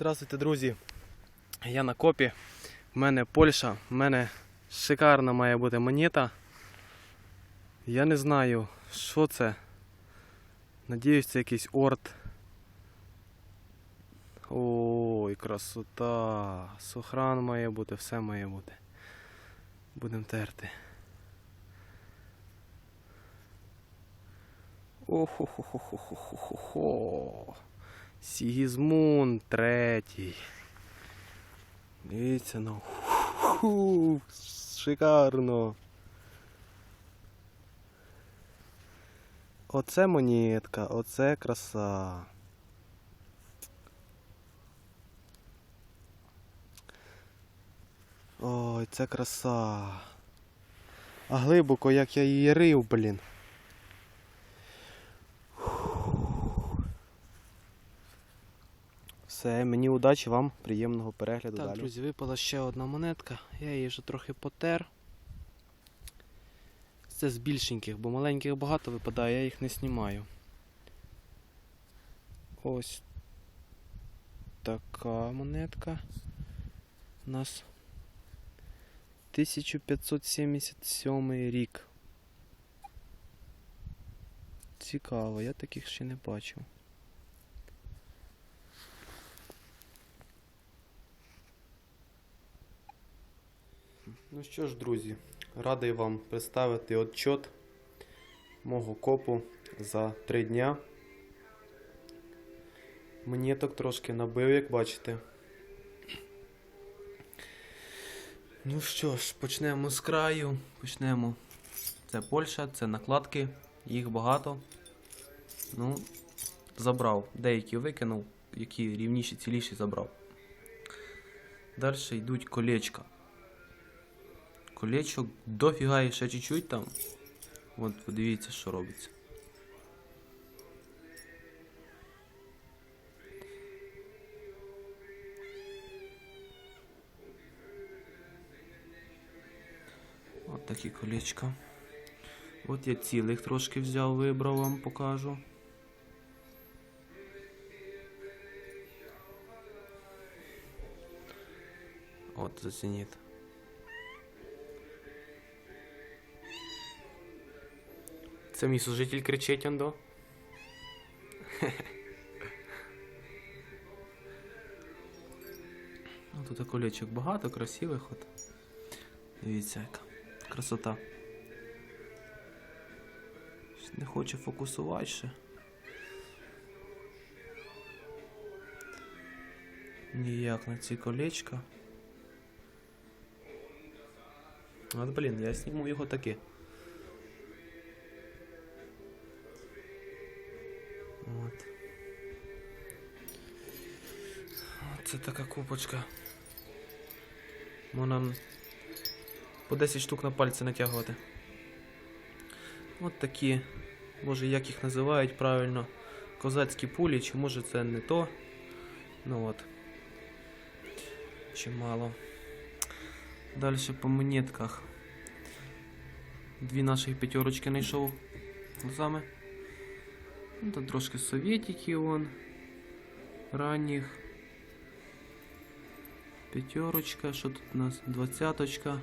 Здравствуйте, друзі. Я на копі. У мене Польща, у мене шикарна має бути монета. Я не знаю, що це. Надіюсь, це якийсь орд. Ой, красота. Сохран має бути, все має бути. Будемо терти. Охо-хо-хо-хо-хо-хо-хо. Сігізмунд третій. Дивіться, ну. Фу, шикарно. Оце монетка, оце краса. Ой, це краса. А глибоко, як я її рив, блін. Все, мені удачі, вам приємного перегляду. Так, далі. друзі, випала ще одна монетка. Я її вже трохи потер. Це з більшеньких, бо маленьких багато випадає, я їх не знімаю. Ось така монетка. У нас 1577 рік. Цікаво, я таких ще не бачив. Ну що ж, друзі, радий вам представити отчет мого копу за три дня. Монеток трошки набив, як бачите. Ну що ж, почнемо з краю. Почнемо. Це Польща, це накладки, їх багато. Ну, забрав. Деякі викинув, які рівніші, ціліші забрав. Далі йдуть колечка. Колечок дофіга ще чуть-чуть там. От подивіться, що робиться. От такі колечка. От я цілих трошки взяв, вибрав, вам покажу. От зацініть. Це мій служитель кричить Андо. Ну, тут колечок багато, красивих от. Дивіться, яка красота. Не хоче фокусувати ще. Ніяк на ці колечка. От, блін, я зніму його таки. Це така купочка. Можна по 10 штук на пальці натягувати. От такі, може як їх називають правильно, козацькі пулі, чи може це не то. Ну от. Чимало. Далі по монетках. Дві наших п'ятерочки знайшов глазами. Там трошки совєтики вон. Ранніх. П'ятерочка, що тут у нас? Двадцяточка.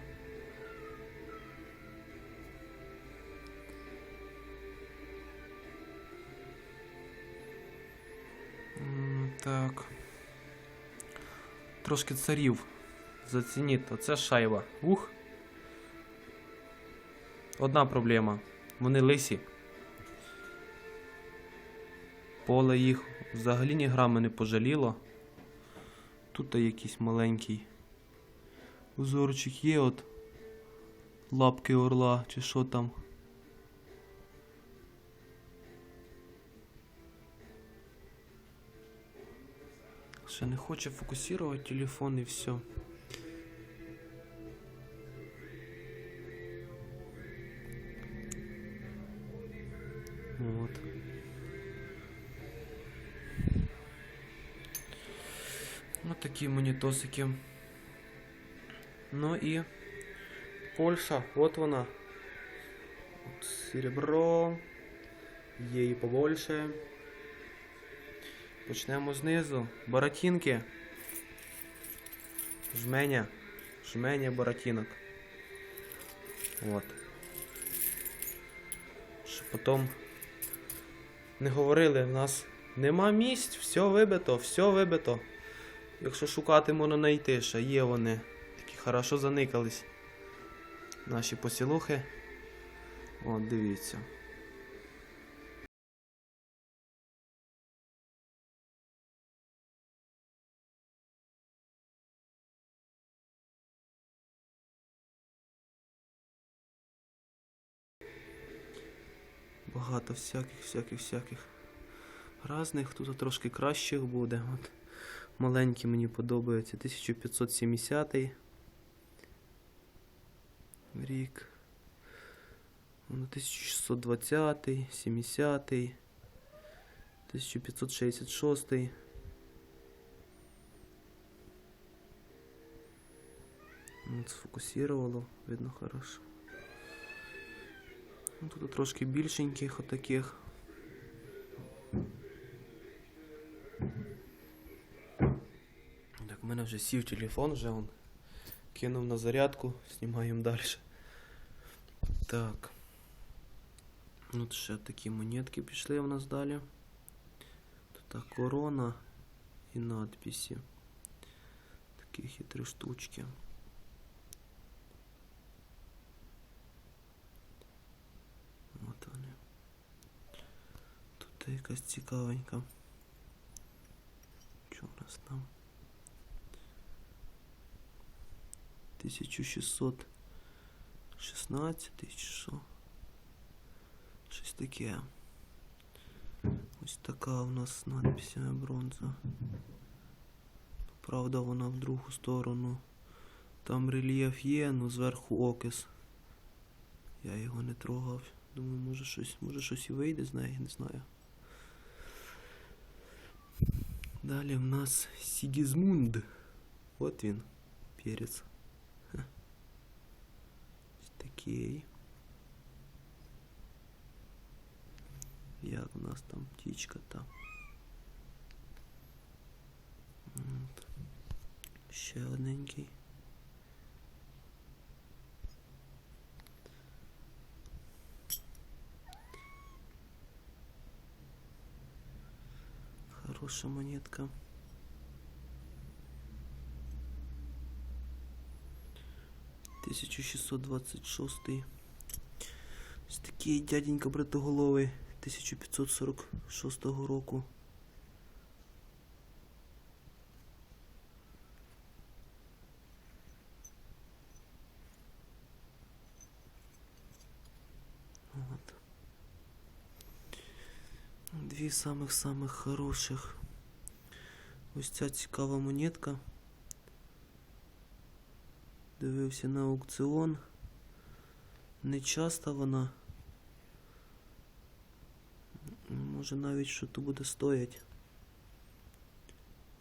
Так. Трошки царів. Зацініть, оце шайба. Ух. Одна проблема. Вони лисі. Поле їх взагалі ні грами не пожаліло. Тут якийсь маленький узорчик є от лапки орла чи що там. Ще не хоче фокусувати телефон і все. Вот такие монетосики. Ну и Польша, вот вона. От серебро. Є і побольше. Почнемо знизу. Баратінки. Жменя. Жменя Буратінок. От. Щоб потім не говорили, в нас нема місць, все вибито, все вибито. Якщо шукати, можна знайти, ще є вони. Такі хорошо заникались. Наші посілухи. От, дивіться. Багато всяких, всяких, всяких разних. Тут трошки кращих буде. От. Маленькі мені подобаються. 1570 рік. 1620, 70, 1566. От сфокусировало, видно хорошо. Ну, тут трошки більшеньких отаких. Так, в мене вже сів телефон, вже он кинув на зарядку, знімаємо далі. Так. Ну, От ще такі монетки пішли у нас далі. Тут корона і надписи. Такі хитрі штучки. От вони. Тут якась цікавенька. Що у нас там? 1616 чи що? Щось таке. Ось така у нас з надписями бронза. Правда, вона в другу сторону. Там рельєф є, ну зверху окис. Я його не трогав. Думаю, може щось, може щось і вийде з неї, не знаю. Далі в нас Сігізмунд. От він. Перець. Ха. Ось такий. Як у нас там птічка та. От. Ще одненький. Хорошая монетка. Тисячу шістсот двадцять шостий. Ось такий дяденька бритоголовий 1546 року. От. Дві самих-самих хороших. Ось ця цікава монетка. Дивився на аукціон. Не часто вона. Може навіть що то буде стоять.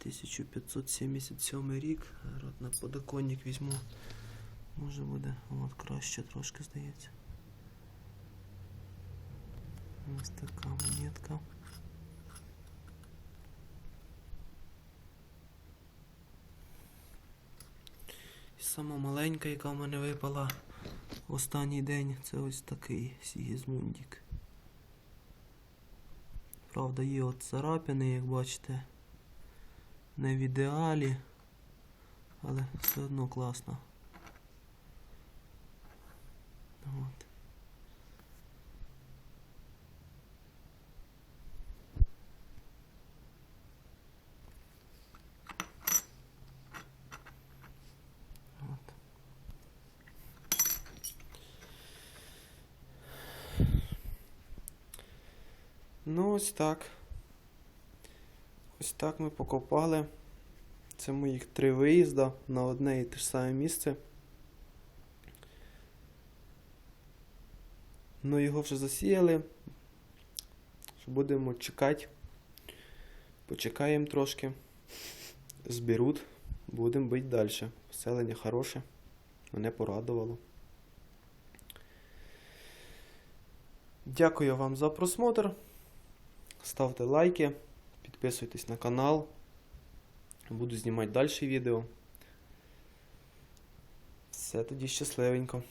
1577 рік. Зараз на подоконник візьму. Може буде от краще трошки здається. Ось така монетка. Сама маленька, яка в мене випала в останній день, це ось такий Сігізмундік. Правда, є от царапини, як бачите. Не в ідеалі, але все одно класно. От. Ну, ось так. Ось так ми покопали. Це моїх три виїзда на одне і те ж саме місце. Ну, його вже засіяли. Будемо чекати. Почекаємо трошки. Зберуть. Будемо бити далі. Поселення хороше. Мене порадувало. Дякую вам за просмотр. Ставте лайки, підписуйтесь на канал. Буду знімати далі відео. Все тоді щасливенько.